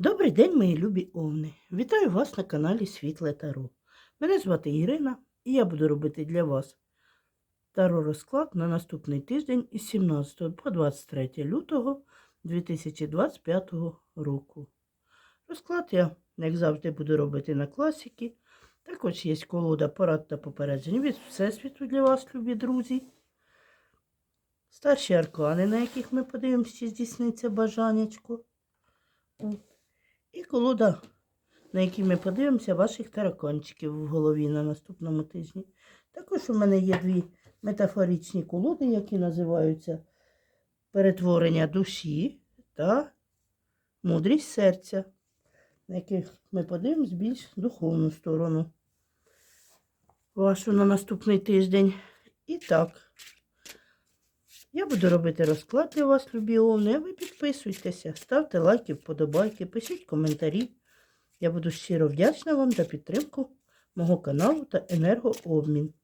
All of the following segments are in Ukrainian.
Добрий день, мої любі овни! Вітаю вас на каналі Світле Таро. Мене звати Ірина і я буду робити для вас таро розклад на наступний тиждень із 17 по 23 лютого 2025 року. Розклад я, як завжди, буду робити на класіки. Також є колода порад та попереджень від Всесвіту для вас, любі друзі. Старші аркани, на яких ми подивимося, здійсниться бажаннячко. І колода, на якій ми подивимося ваших тараканчиків в голові на наступному тижні. Також у мене є дві метафоричні колоди, які називаються перетворення душі та мудрість серця, на яких ми подивимось більш духовну сторону вашу на наступний тиждень. І так. Я буду робити розклад для вас, любі овни, а ви підписуйтеся, ставте лайки, вподобайки, пишіть коментарі. Я буду щиро вдячна вам за підтримку мого каналу та енергообмін.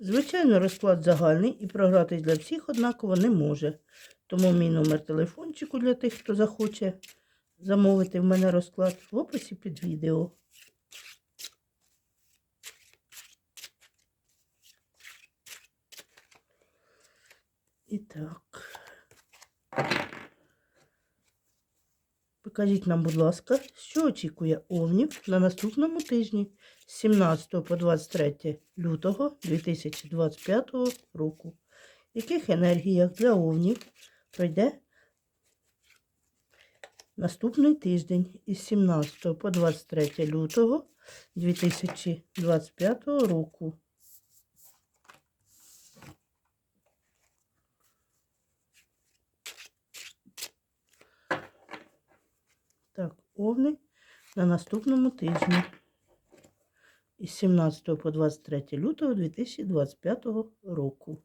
Звичайно, розклад загальний і програтись для всіх однаково не може. Тому мій номер телефончику для тих, хто захоче замовити в мене розклад в описі під відео. І так. Покажіть нам, будь ласка, що очікує овнів на наступному тижні з 17 по 23 лютого 2025 року. В яких енергіях для овнів пройде наступний тиждень із 17 по 23 лютого 2025 року. Овни на наступному тижні із 17 по 23 лютого 2025 року.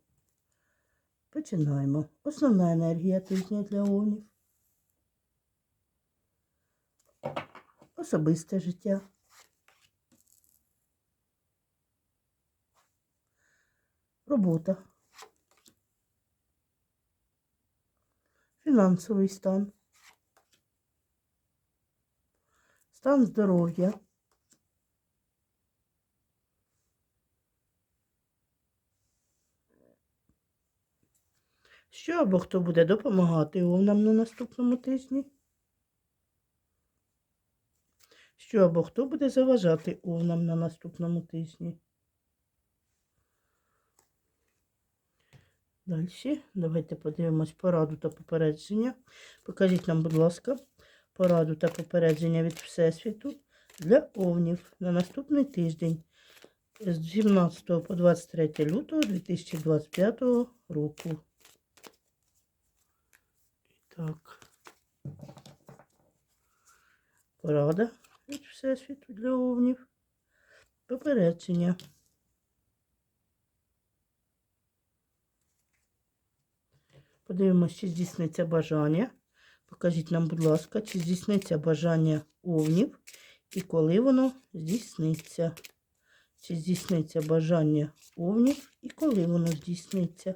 Починаємо. Основна енергія тижня для овнів. Особисте життя. Робота. Фінансовий стан. Стан здоров'я. Що або хто буде допомагати нам на наступному тижні? Що або хто буде заважати овнам на наступному тижні? Далі, давайте подивимось пораду та попередження. Покажіть нам, будь ласка, пораду та попередження від Всесвіту для овнів на наступний тиждень з 17 по 23 лютого 2025 року. Так. Порада від Всесвіту для овнів. Попередження. Подивимося, чи здійсниться бажання. Покажіть нам, будь ласка, чи здійсниться бажання овнів і коли воно здійсниться. Чи здійсниться бажання овнів і коли воно здійсниться.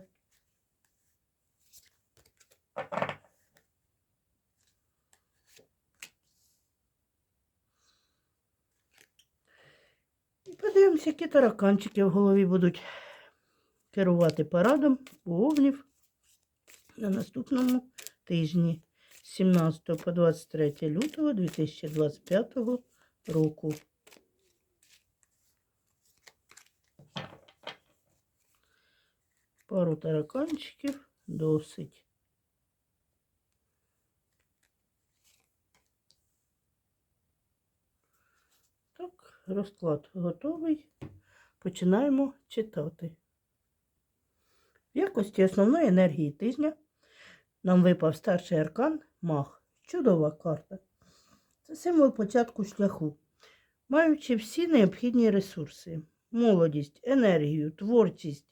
І подивимося, які тараканчики в голові будуть керувати парадом у овнів на наступному тижні. 17 по 23 лютого 2025 року. Пару тараканчиків досить. Так, розклад готовий. Починаємо читати. В якості основної енергії тижня нам випав старший аркан мах. Чудова карта. Це символ початку шляху. Маючи всі необхідні ресурси, молодість, енергію, творчість.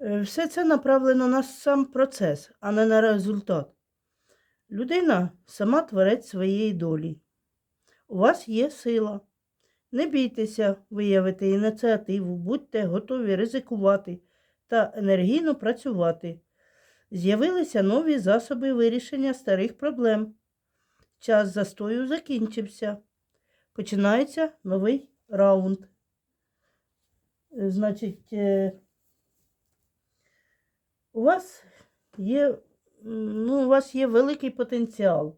Е, все це направлено на сам процес, а не на результат. Людина сама творець своєї долі. У вас є сила. Не бійтеся виявити ініціативу, будьте готові ризикувати та енергійно працювати. З'явилися нові засоби вирішення старих проблем. Час застою закінчився. Починається новий раунд. Е, Значить, е, у вас є, ну, у вас є великий потенціал.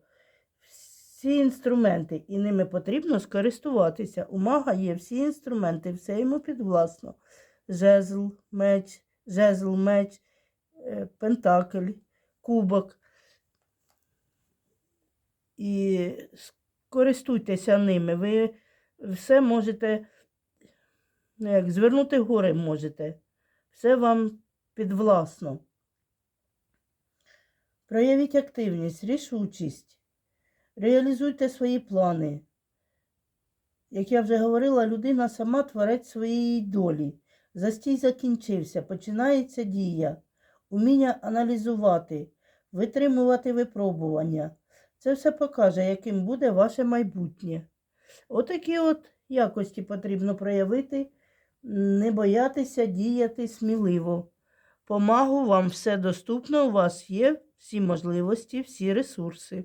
Всі інструменти, і ними потрібно скористуватися. У мага є всі інструменти, все йому підвласно. Жезл, меч, жезл, меч, пентакль, кубок. І скористуйтеся ними. Ви все можете, ну, як звернути гори можете. Все вам підвласно. Проявіть активність, рішучість. Реалізуйте свої плани. Як я вже говорила, людина сама творець своєї долі. Застій закінчився, починається дія, уміння аналізувати, витримувати випробування. Це все покаже, яким буде ваше майбутнє. Отакі от якості потрібно проявити, не боятися діяти сміливо. Помагу вам все доступно, у вас є всі можливості, всі ресурси.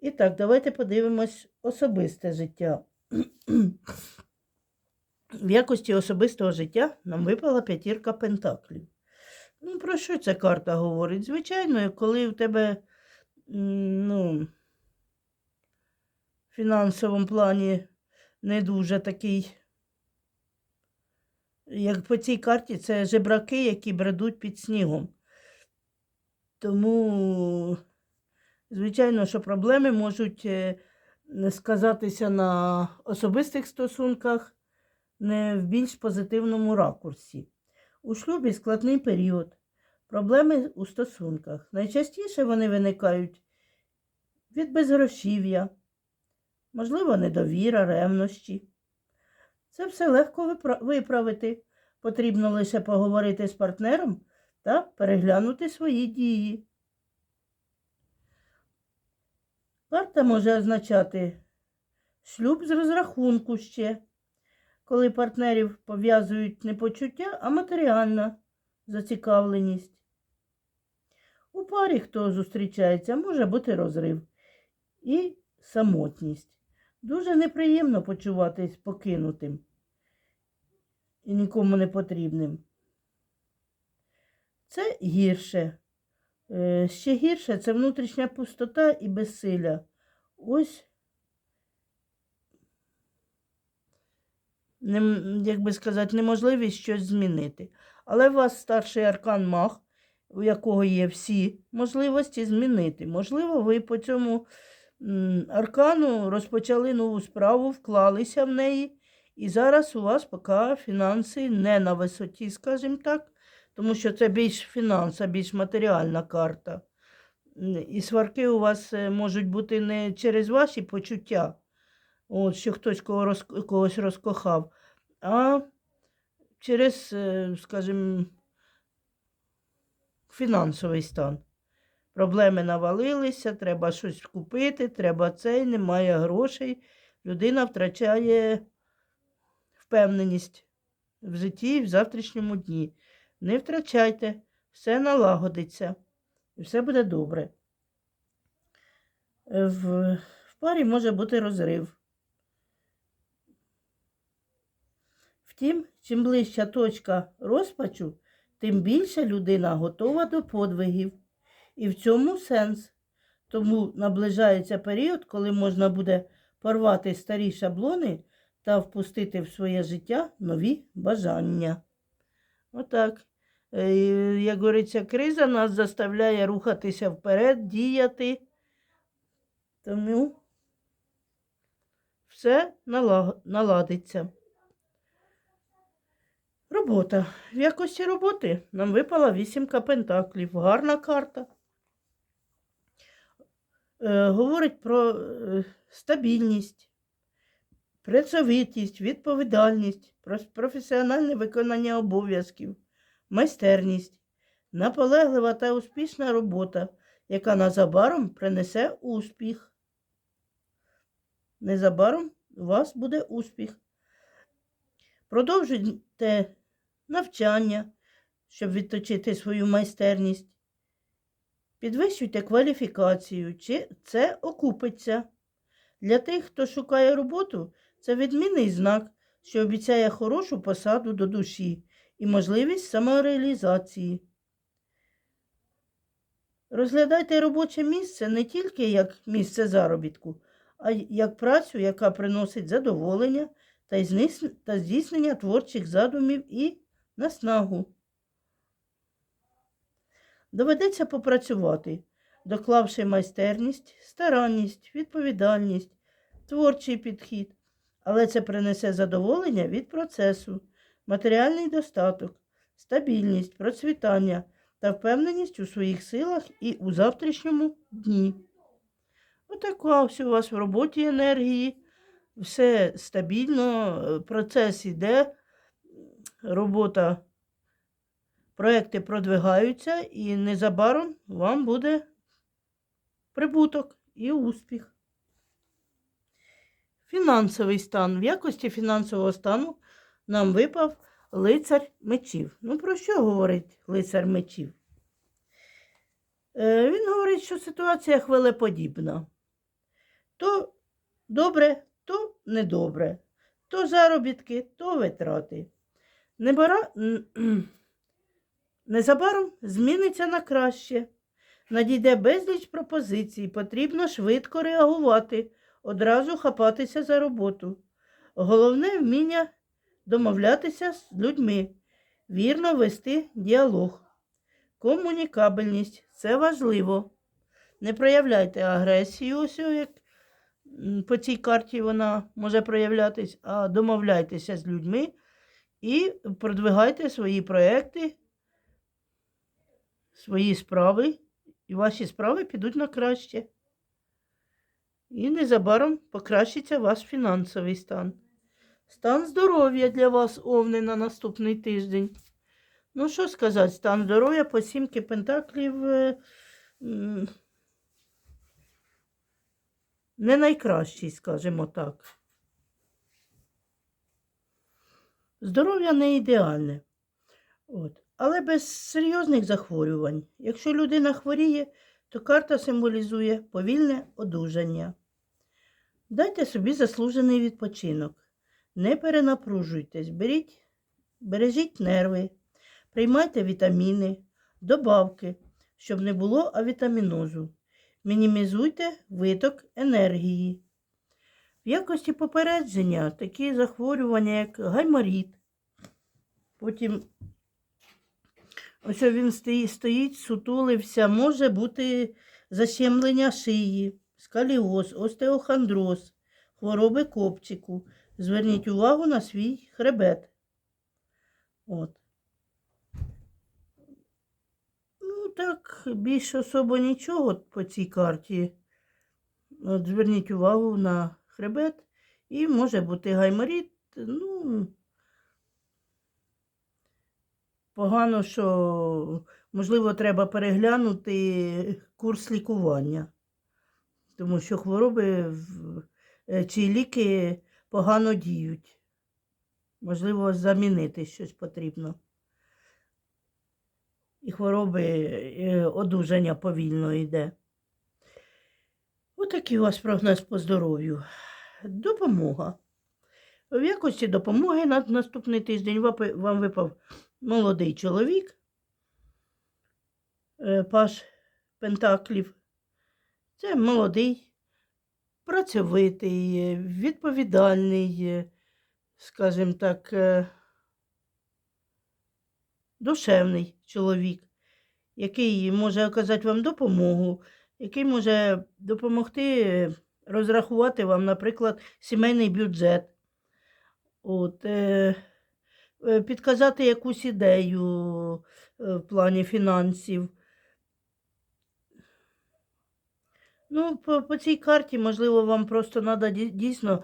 І так, давайте подивимось особисте життя. В якості особистого життя нам випала п'ятірка пентаклів. Ну, про що ця карта говорить? Звичайно, коли в тебе ну, в фінансовому плані не дуже такий, як по цій карті, це жебраки, які бредуть під снігом. Тому, звичайно, що проблеми можуть е, сказатися на особистих стосунках, не в більш позитивному ракурсі. У шлюбі складний період. Проблеми у стосунках. Найчастіше вони виникають від безгрошів'я, можливо, недовіра, ревнощі. Це все легко виправити. Потрібно лише поговорити з партнером та переглянути свої дії. Карта може означати шлюб з розрахунку ще, коли партнерів пов'язують не почуття, а матеріальна зацікавленість. У парі, хто зустрічається, може бути розрив і самотність. Дуже неприємно почуватись покинутим і нікому не потрібним. Це гірше. Е, Ще гірше це внутрішня пустота і безсилля. Ось, нем- як би сказати, неможливість щось змінити. Але у вас старший аркан маг, у якого є всі можливості змінити. Можливо, ви по цьому аркану розпочали нову справу, вклалися в неї, і зараз у вас поки фінанси не на висоті, скажімо так, тому що це більш фінанса, більш матеріальна карта. І сварки у вас е, можуть бути не через ваші почуття, от, що хтось когось розкохав, а через, е, скажімо, фінансовий стан. Проблеми навалилися, треба щось купити, треба цей, немає грошей. Людина втрачає впевненість в житті і в завтрашньому дні. Не втрачайте, все налагодиться і все буде добре. Е, В, в парі може бути розрив. Втім, чим ближча точка розпачу, тим більше людина готова до подвигів. І в цьому сенс. Тому наближається період, коли можна буде порвати старі шаблони та впустити в своє життя нові бажання. Отак. Е, Як говориться, криза нас заставляє рухатися вперед, діяти. Тому все налаг- наладиться. Робота. В якості роботи нам випала вісімка пентаклів. Гарна карта. Е, говорить про е, стабільність, працьовитість, відповідальність, про професіональне виконання обов'язків, майстерність, наполеглива та успішна робота, яка незабаром принесе успіх. Незабаром у вас буде успіх. Продовжуйте навчання, щоб відточити свою майстерність. Підвищуйте кваліфікацію, чи це окупиться. Для тих, хто шукає роботу, це відмінний знак, що обіцяє хорошу посаду до душі і можливість самореалізації. Розглядайте робоче місце не тільки як місце заробітку, а як працю, яка приносить задоволення та здійснення творчих задумів і наснагу. Доведеться попрацювати, доклавши майстерність, старанність, відповідальність, творчий підхід, але це принесе задоволення від процесу, матеріальний достаток, стабільність, процвітання та впевненість у своїх силах і у завтрашньому дні. Отака ось у вас в роботі енергії, все стабільно, е, процес іде, робота, проекти продвигаються, і незабаром вам буде прибуток і успіх. Фінансовий стан. В якості фінансового стану нам випав лицар мечів. Ну, про що говорить лицар мечів? Е, Він говорить, що ситуація хвилеподібна. То добре, то недобре, то заробітки, то витрати. Небара... Незабаром зміниться на краще. Надійде безліч пропозицій, потрібно швидко реагувати, одразу хапатися за роботу. Головне вміння домовлятися з людьми, вірно вести діалог. Комунікабельність це важливо. Не проявляйте агресію, ось як по цій карті вона може проявлятись, а домовляйтеся з людьми і продвигайте свої проекти, свої справи, і ваші справи підуть на краще. І незабаром покращиться ваш фінансовий стан. Стан здоров'я для вас, Овни, на наступний тиждень. Ну, що сказати, стан здоров'я по сімки пентаклів е, не найкращий, скажімо так. Здоров'я не ідеальне. От. Але без серйозних захворювань. Якщо людина хворіє, то карта символізує повільне одужання. Дайте собі заслужений відпочинок. Не перенапружуйтесь, беріть, бережіть нерви, приймайте вітаміни, добавки, щоб не було авітамінозу. Мінімізуйте виток енергії. В якості попередження такі захворювання, як гайморіт. Потім ось він стоїть, сутулився, може бути защемлення шиї, скаліоз, остеохондроз, хвороби копчику. Зверніть увагу на свій хребет. От. Ну, так, більш особо нічого по цій карті. От зверніть увагу на хребет. І може бути гайморіт. Ну, погано, що, можливо, треба переглянути курс лікування. Тому що хвороби е, чи ліки погано діють. Можливо, замінити щось потрібно. І хвороби е, одужання повільно йде. Отакий у вас прогноз по здоров'ю. Допомога. В якості допомоги на наступний тиждень вам випав молодий чоловік, е, паш Пентаклів. Це молодий, працьовитий, відповідальний, скажімо так, е, душевний чоловік, який може оказати вам допомогу, який може допомогти е, розрахувати вам, наприклад, сімейний бюджет. От, е, е, підказати якусь ідею е, в плані фінансів. Ну, по, по цій карті, можливо, вам просто треба дійсно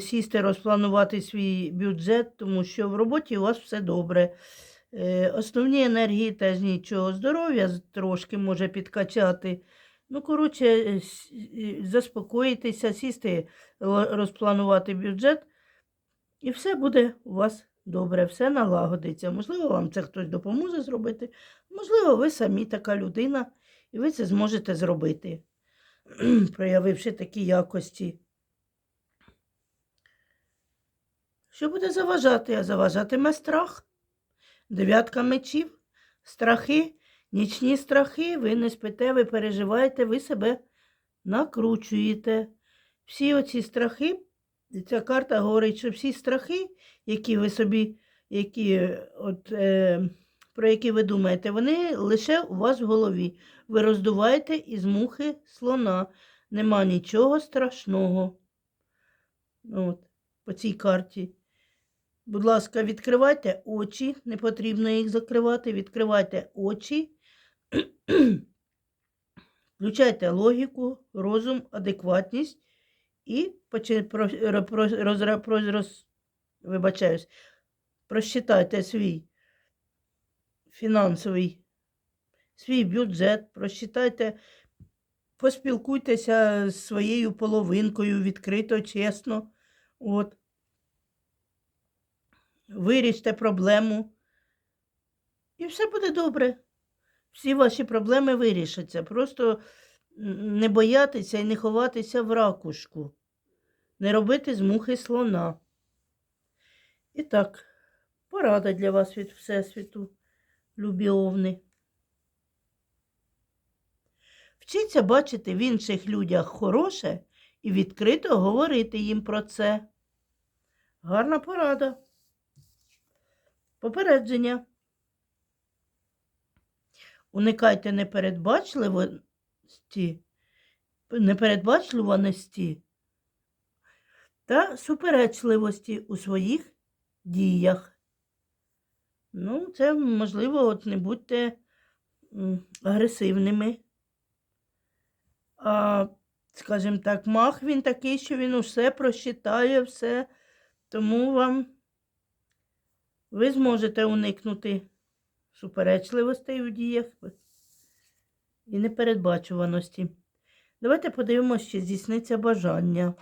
сісти, розпланувати свій бюджет, тому що в роботі у вас все добре. Е, Основні енергії теж нічого. Здоров'я трошки може підкачати. Ну, коротше, е, е, заспокоїтися, сісти, розпланувати бюджет, і все буде у вас добре, все налагодиться. Можливо, вам це хтось допоможе зробити. Можливо, ви самі така людина, і ви це зможете зробити, проявивши такі якості. Що буде заважати? А заважатиме страх. Дев'ятка мечів, страхи, нічні страхи, ви не спите, ви переживаєте, ви себе накручуєте. Всі оці страхи, ця карта говорить, що всі страхи, які ви собі, які, от, е, про які ви думаєте, вони лише у вас в голові. Ви роздуваєте із мухи слона. Нема нічого страшного. От, по цій карті. Будь ласка, відкривайте очі, не потрібно їх закривати. Відкривайте очі, включайте логіку, розум, адекватність і вибачаюсь, просчитайте свій фінансовий, свій бюджет, просчитайте, поспілкуйтеся з своєю половинкою відкрито, чесно. От. Виріште проблему. І все буде добре. Всі ваші проблеми вирішаться. Просто не боятися і не ховатися в ракушку. Не робити з мухи слона. І так, порада для вас від Всесвіту, любі овни. Вчіться бачити в інших людях хороше і відкрито говорити їм про це. Гарна порада. Попередження. Уникайте непередбачливості, непередбачуваності та суперечливості у своїх діях. Ну, це можливо, от не будьте агресивними. А, скажімо так, мах він такий, що він усе просчитає, все. Тому вам ви зможете уникнути суперечливостей у діях і непередбачуваності. Давайте подивимося, чи здійсниться бажання.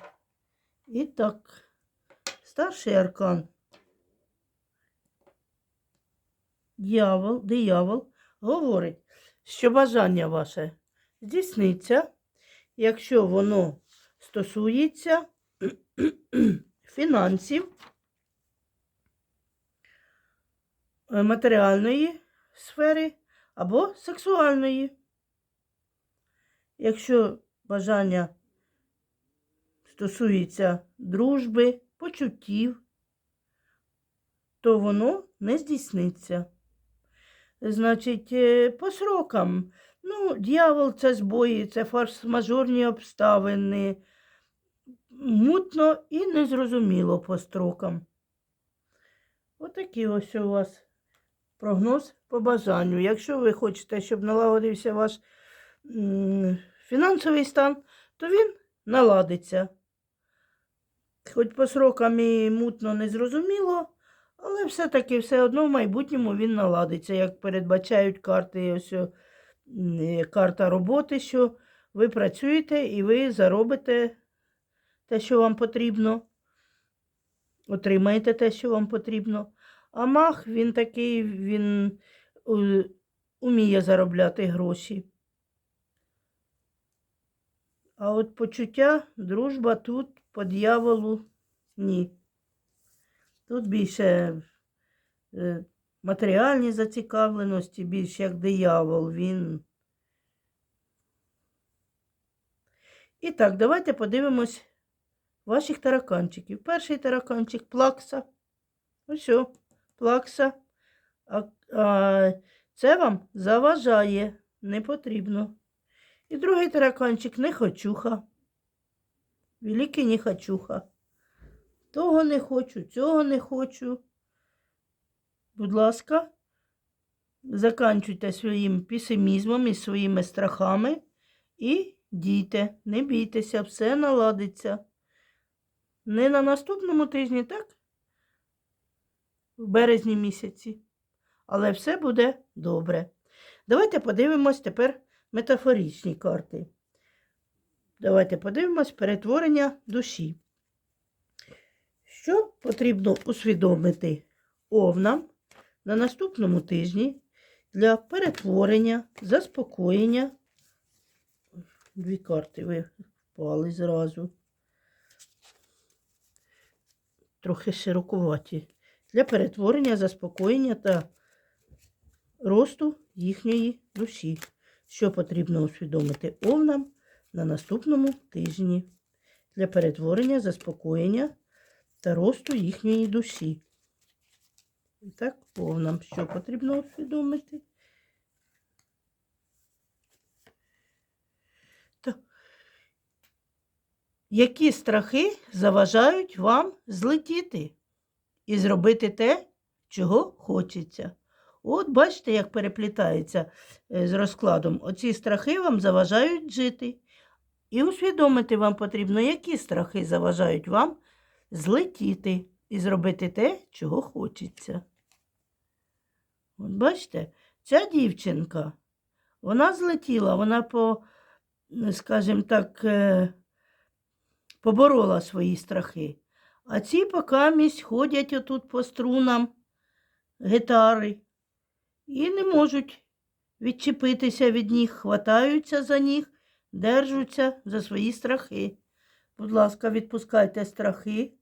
І так, старший аркан. Дьявол, диявол говорить, що бажання ваше здійсниться, якщо воно стосується фінансів, е, матеріальної сфери або сексуальної. Якщо бажання стосується дружби, почуттів, то воно не здійсниться. Значить, е, по срокам, ну, дьявол це збої, це форс-мажорні обставини. Мутно і незрозуміло по строкам. Отакий ось у вас прогноз по бажанню. Якщо ви хочете, щоб налагодився ваш фінансовий стан, то він наладиться. Хоч по срокам і мутно незрозуміло, але все-таки все одно в майбутньому він наладиться, як передбачають карти, ось карта роботи, що ви працюєте і ви заробите те, що вам потрібно. Отримаєте те, що вам потрібно. А мах, він такий, він е, уміє заробляти гроші. А от почуття, дружба тут по дьяволу ні. Тут більше е, матеріальні зацікавленості, більш як диявол, він. І так, давайте подивимось ваших тараканчиків. Перший тараканчик плакса. Ось о, плакса. А, а, це вам заважає, не потрібно. І другий тараканчик нехочуха. Великий нехочуха. Того не хочу, цього не хочу. Будь ласка, заканчуйте своїм песимізмом і своїми страхами і дійте, не бійтеся, все наладиться. Не на наступному тижні, так? В березні місяці. Але все буде добре. Давайте подивимось тепер метафоричні карти. Давайте подивимось перетворення душі. Що потрібно усвідомити овнам на наступному тижні для перетворення, заспокоєння. Дві карти ви впали зразу. Трохи широкуваті. Для перетворення, заспокоєння та росту їхньої душі, що потрібно усвідомити овнам на наступному тижні для перетворення, заспокоєння та росту їхньої душі. І так, овнам, що потрібно усвідомити. Які страхи заважають вам злетіти і зробити те, чого хочеться? От бачите, як переплітається е, з розкладом. Оці страхи вам заважають жити. І усвідомити вам потрібно, які страхи заважають вам злетіти і зробити те, чого хочеться. От бачите, ця дівчинка, вона злетіла, вона по, скажімо так, е, поборола свої страхи. А ці покамість ходять отут по струнам гітари і не можуть відчепитися від них, хватаються за них, держуться за свої страхи. Будь ласка, відпускайте страхи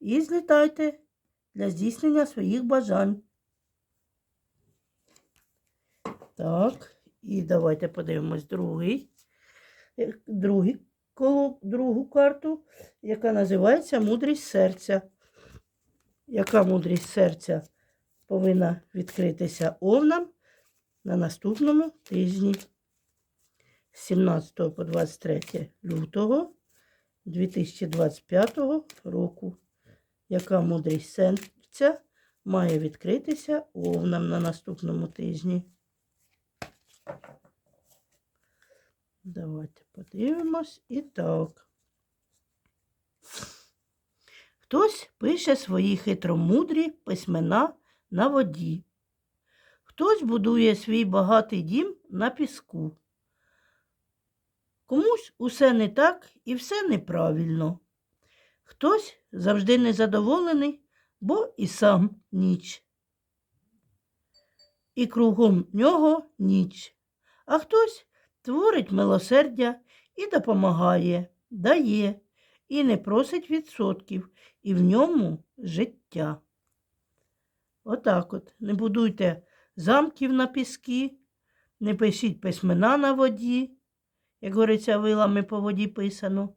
і злітайте для здійснення своїх бажань. Так, і давайте подивимось другий, е, другий коло, другу карту, яка називається Мудрість серця. Яка мудрість серця повинна відкритися овнам на наступному тижні з 17 по 23 лютого 2025 року. Яка мудрість серця має відкритися овнам на наступному тижні? Давайте подивимось. І так. Хтось пише свої хитромудрі письмена на воді. Хтось будує свій багатий дім на піску. Комусь усе не так і все неправильно. Хтось завжди незадоволений, бо і сам ніч. І кругом нього ніч. А хтось творить милосердя і допомагає, дає, і не просить відсотків, і в ньому життя. Отак от. Не будуйте замків на піскі, не пишіть письмена на воді, як говориться, вилами по воді писано.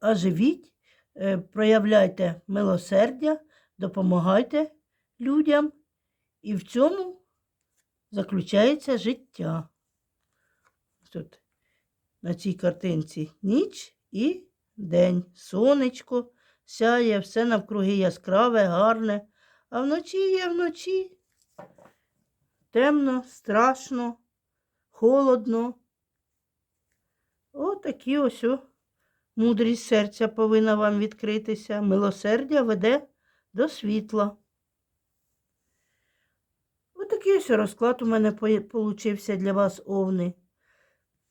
А живіть, е, проявляйте милосердя, допомагайте людям, і в цьому заключається життя. Тут на цій картинці ніч і день. Сонечко сяє, все навкруги яскраве, гарне, а вночі є вночі. Темно, страшно, холодно. Отакі ось мудрість серця повинна вам відкритися. Милосердя веде до світла. Отакий ось розклад у мене получився для вас, овни.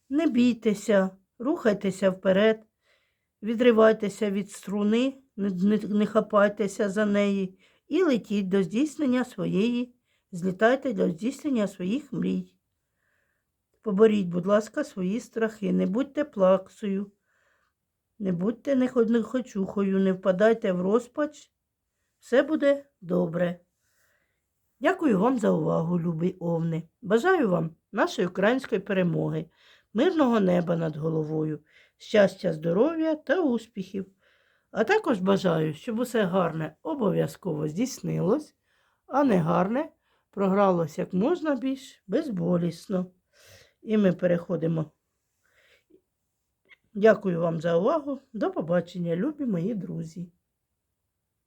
Не бійтеся, рухайтеся вперед, відривайтеся від струни, не, хапайтеся за неї і летіть до здійснення своєї, злітайте до здійснення своїх мрій. Поборіть, будь ласка, свої страхи, не будьте плаксою, не будьте нехочухою, не впадайте в розпач. Все буде добре. Дякую вам за увагу, любі овни. Бажаю вам нашої української перемоги, мирного неба над головою, щастя, здоров'я та успіхів. А також бажаю, щоб усе гарне обов'язково здійснилось, а не гарне програлось як можна більш безболісно. І ми переходимо. Дякую вам за увагу. До побачення, любі мої друзі.